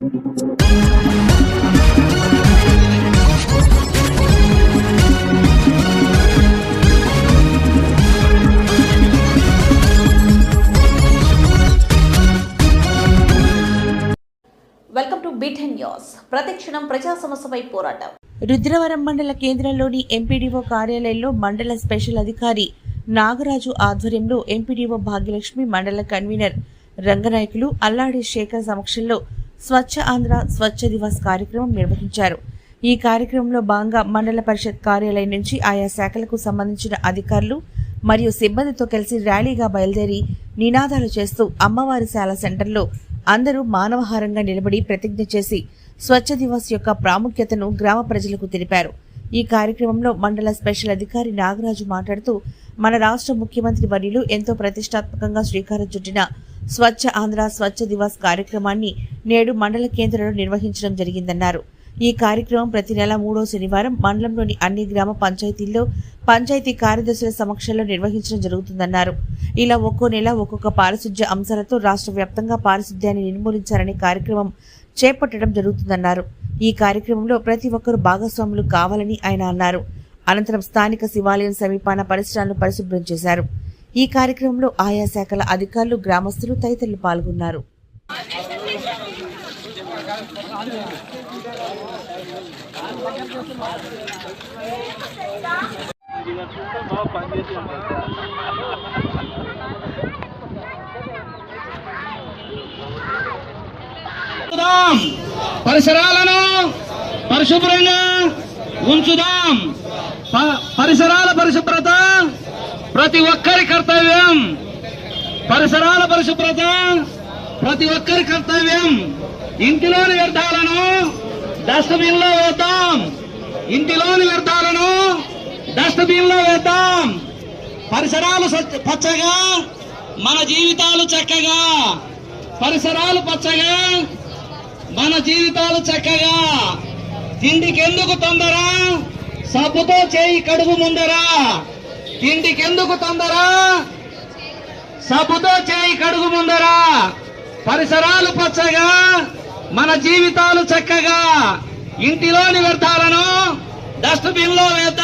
Welcome to beaten news ప్రతిక్షణం ప్రజా సమస్యపై పోరాటం. రుద్రవరం మండల కేంద్రంలోని ఎంపీడీఓ కార్యాలయంలో మండల స్పెషల్ అధికారి నాగరాజు ఆధ్వర్యంలో ఎంపీడీఓ భాగ్యలక్ష్మి మండల కన్వీనర్ రంగనాయకులు అల్లాడి శేఖర్ సమక్షంలో స్వచ్ఛ ఆంధ్ర స్వచ్ఛ దివస్ కార్యక్రమం నిర్వహించారు. ఈ కార్యక్రమంలో భాగంగా మండల పరిషత్ కార్యాలయం నుంచి ఆయా శాఖలకు సంబంధించిన అధికారులు మరియు సిబ్బందితో కలిసి ర్యాలీగా బయలుదేరి నినాదాలు చేస్తూ అమ్మవారి శాల సెంటర్లో అందరూ మానవహారంగా నిలబడి ప్రతిజ్ఞ చేసి స్వచ్ఛ దివస్ యొక్క ప్రాముఖ్యతను గ్రామ ప్రజలకు తెలిపారు. ఈ కార్యక్రమంలో మండల స్పెషల్ అధికారి నాగరాజు మాట్లాడుతూ మన రాష్ట్ర ముఖ్యమంత్రి వర్యులు ఎంతో ప్రతిష్టాత్మకంగా శ్రీకారం చుట్టిన స్వచ్ఛ ఆంధ్ర స్వచ్ఛ దివాస్ కార్యక్రమాన్ని నేడు మండల కేంద్రంలో నిర్వహించడం జరిగిందన్నారు. ఈ కార్యక్రమం ప్రతి నెల మూడో శనివారం మండలంలోని అన్ని గ్రామ పంచాయతీల్లో పంచాయతీ కార్యదర్శుల సమక్షంలో నిర్వహించడం జరుగుతుందన్నారు. ఇలా ఒక్కో నెల ఒక్కొక్క పారిశుధ్య అంశాలతో రాష్ట్ర వ్యాప్తంగా పారిశుధ్యాన్ని నిర్మూలించాలనే కార్యక్రమం చేపట్టడం జరుగుతుందన్నారు. ఈ కార్యక్రమంలో ప్రతి ఒక్కరూ భాగస్వాములు కావాలని ఆయన అన్నారు. అనంతరం స్థానిక శివాలయం సమీపాన పరిసరాలను పరిశుభ్రం చేశారు. ఈ కార్యక్రమంలో ఆయా శాఖల అధికారులు గ్రామస్తులు తదితరులు పాల్గొన్నారు. పరిసరాలను పరిశుభ్రంగా ఉంచుదాం. పరిసరాల పరిశుభ్రత ప్రతి ఒక్కరి కర్తవ్యం పరిసరాల పరిశుభ్రత ప్రతి ఒక్కరి కర్తవ్యం ఇంటిలోని వ్యర్థాలను డస్ట్బిన్లో వేద్దాం. ఇంటిలోని వ్యర్థాలను డస్ట్బిన్లో వేద్దాం. పరిసరాలు పచ్చగా మన జీవితాలు చక్కగా. పరిసరాలు పచ్చగా మన జీవితాలు చక్కగా. తిండికెందుకు తొందర? సబ్బుతో చేయి కడుగు ముందరా. ఇంటికెందుకు తొందర? సబుతో చేయి కడుగు ముందరా. పరిసరాలు పచ్చగా మన జీవితాలు చక్కగా. ఇంటిలోని వ్యర్థాలను డస్ట్బిన్లో వేద్దాం.